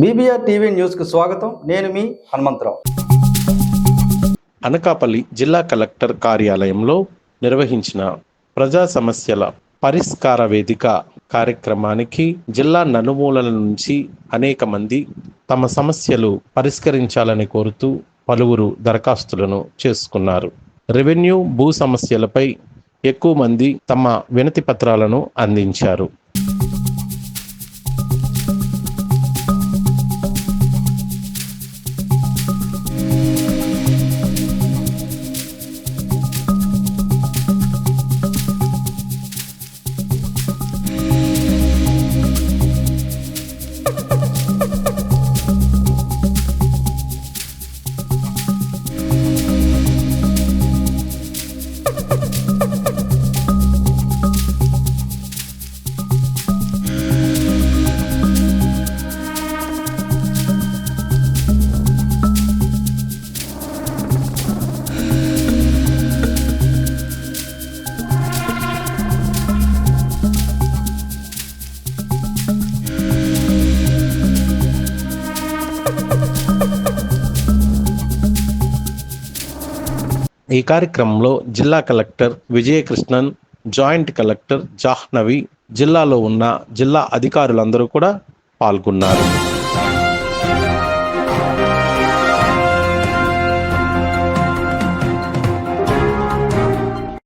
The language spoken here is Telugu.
బీబీఆర్ టీవీ న్యూస్కు స్వాగతం. నేను మీ హనుమంతరావు. అనకాపల్లి జిల్లా కలెక్టర్ కార్యాలయంలో నిర్వహించిన ప్రజా సమస్యల పరిష్కార వేదిక కార్యక్రమానికి జిల్లా నలుమూలల నుంచి అనేక మంది తమ సమస్యలు పరిష్కరించాలని కోరుతూ పలువురు దరఖాస్తులను చేసుకున్నారు. రెవెన్యూ భూ సమస్యలపై ఎక్కువ మంది తమ వినతి పత్రాలను అందించారు. ఈ కార్యక్రమంలో జిల్లా collector Vijayakrishnan joint collector Jahnavi జిల్లాలో ఉన్న జిల్లా అధికారులందరూ కూడా పాల్గొన్నారు.